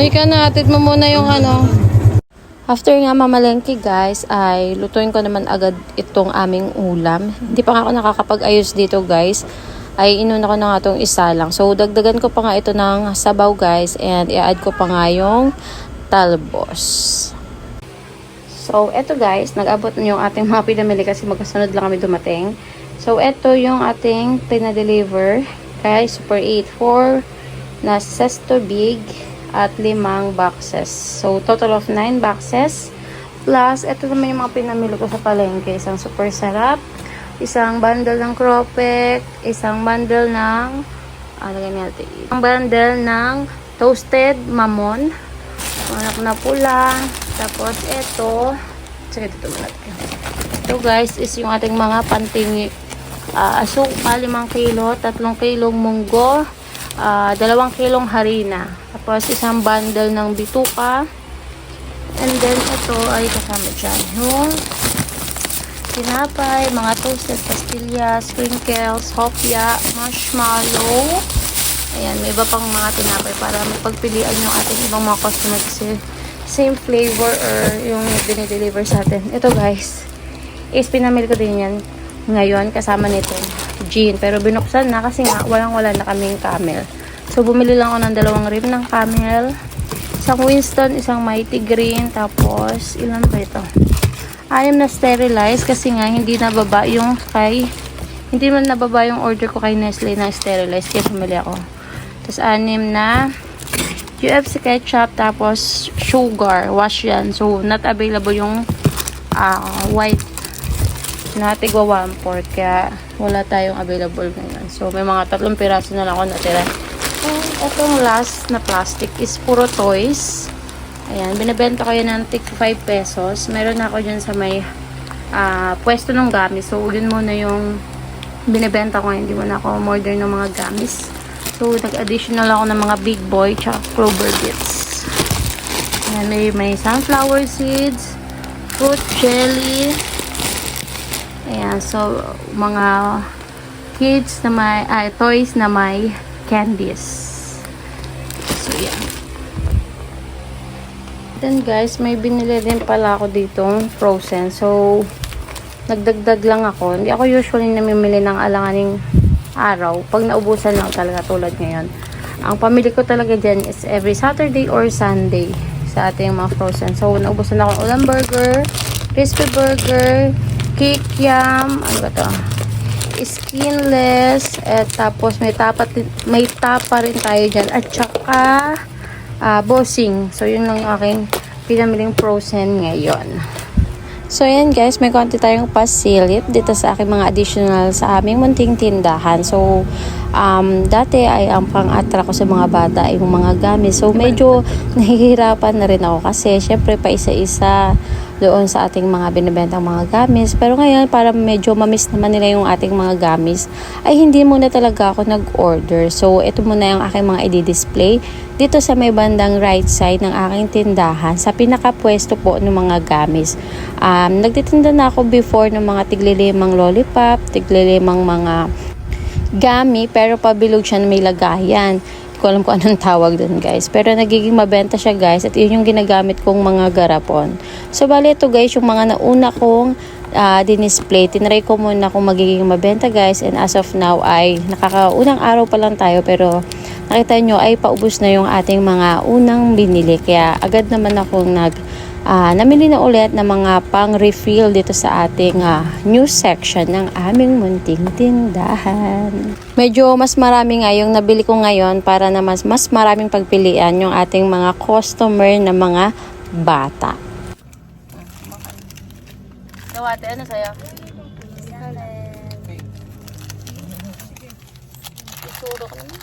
May ka na, atid mo muna yung ano. After nga mamalengke guys, ay lutuin ko naman agad itong aming ulam. Hindi pa nga ako nakakapag-ayos dito guys. Ay inuna ko na nga itong isa lang. So dagdagan ko pa nga ito ng sabaw guys. And i-add ko pa nga yung talbos. So eto guys, nag-abot na yung ating mga pinamili kasi magkasunod lang kami dumating. So eto yung ating pinadeliver kay Super 8 4 na Sesto Big at limang boxes. So, total of 9 boxes. Plus, ito naman yung mga pinamili ko sa palengke. Isang super sarap, isang bundle ng cropek, isang bundle ng, ano ganyan natin, isang bundle ng toasted mamon, anak na pula, tapos ito, sige, dito muna natin. Ito guys, is yung ating mga panting uh, asukal, 5 kilo, 3 kilong munggo, ah, dalawang kilong harina. Tapos isang bundle ng bituka. And then ito ay kasama dyan. Yung tinapay, mga toasted pastillas, sprinkles, hopya, marshmallow. Ayan, may iba pang mga tinapay para mapagpilian yung ating ibang mga customer kasi same flavor or yung dinideliver sa atin. Ito guys, is pinamili ko din yan ngayon kasama nito gin. Pero binuksan na kasi nga walang wala na kaming camel. So bumili lang ako ng dalawang rib ng camel. Isang Winston, isang Mighty Green. Tapos ilan pa ito? Anim na sterilized kasi nga hindi nababa yung kay hindi man nababa yung order ko kay Nestle na sterilized kaya bumili ako. Tapos anim na UFC ketchup tapos sugar wash yan. So not available yung ah, white na tigwa 1 kaya wala tayong available ngayon. So, may mga tatlong piraso na lang ako natira. And itong last na plastic is puro toys. Ayan, binibenta ko yan ng tig 5 pesos. Meron ako dyan sa may ah, pwesto ng gamis. So, yun muna yung binibenta ko. Hindi mo na ako order ng mga gamis. So, nag-additional ako ng mga big boy tsaka clover bits. Ayan, may, may sunflower seeds, fruit jelly, Ayan, so, mga kids na may, ay, toys na may candies. So, yan. Then, guys, may binili din pala ako ditong frozen. So, nagdagdag lang ako. Hindi ako usually namimili ng alanganing araw. Pag naubusan lang talaga tulad ngayon. Ang pamili ko talaga dyan is every Saturday or Sunday sa ating mga frozen. So, naubusan ako ng ulam burger, crispy burger, kikiam, ano ba to? Skinless, at tapos may tapa, may tapa rin tayo dyan, at saka ah, bossing. So, yun lang aking pinamiling frozen ngayon. So, ayan guys, may konti tayong pasilip dito sa aking mga additional sa aming munting tindahan. So, um, dati ay ang pang-attract ko sa mga bata ay yung mga gamit. So, medyo nahihirapan na rin ako kasi syempre pa isa-isa doon sa ating mga binibentang mga gamis. Pero ngayon, para medyo mamiss naman nila yung ating mga gamis, ay hindi muna talaga ako nag-order. So, ito muna yung aking mga i-display dito sa may bandang right side ng aking tindahan sa pinakapwesto po ng mga gamis. Um, nagtitinda na ako before ng mga tiglilimang lollipop, tiglilimang mga gami, pero pabilog siya na may lagayan. Ko alam kung anong tawag dun guys. Pero nagiging mabenta siya guys at yun yung ginagamit kong mga garapon. So bali ito guys yung mga nauna kong uh, dinisplay. Tinry ko muna kung magiging mabenta guys and as of now ay nakakaunang araw pa lang tayo pero nakita nyo ay paubos na yung ating mga unang binili. Kaya agad naman akong nag ah, namili na ulit ng mga pang-refill dito sa ating ah, news section ng aming munting tindahan. Medyo mas marami nga yung nabili ko ngayon para na mas, mas maraming pagpilian yung ating mga customer na mga bata. Kawate, ano sa'yo? Isuro ko naman.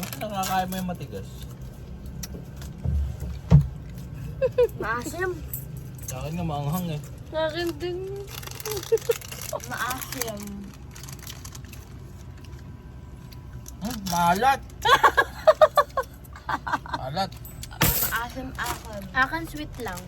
Bakit nakakain mo yung matigas? Maasim. Sa akin nga maanghang eh. Sa akin din. Maasim. Hmm, malat! malat. Asim akin. Akin sweet lang.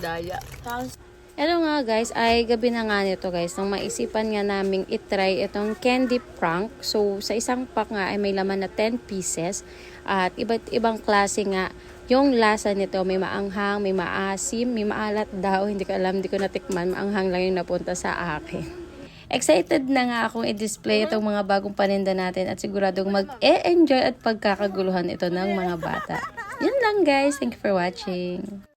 Daya. Tapos, Ano nga guys, ay gabi na nga nito guys, nang maisipan nga naming itry itong candy prank. So, sa isang pack nga ay may laman na 10 pieces at iba't ibang klase nga yung lasa nito. May maanghang, may maasim, may maalat daw. Hindi ko alam, hindi ko natikman. Maanghang lang yung napunta sa akin. Excited na nga akong i-display itong mga bagong paninda natin at siguradong mag-e-enjoy at pagkakaguluhan ito ng mga bata. Yun lang guys. Thank you for watching.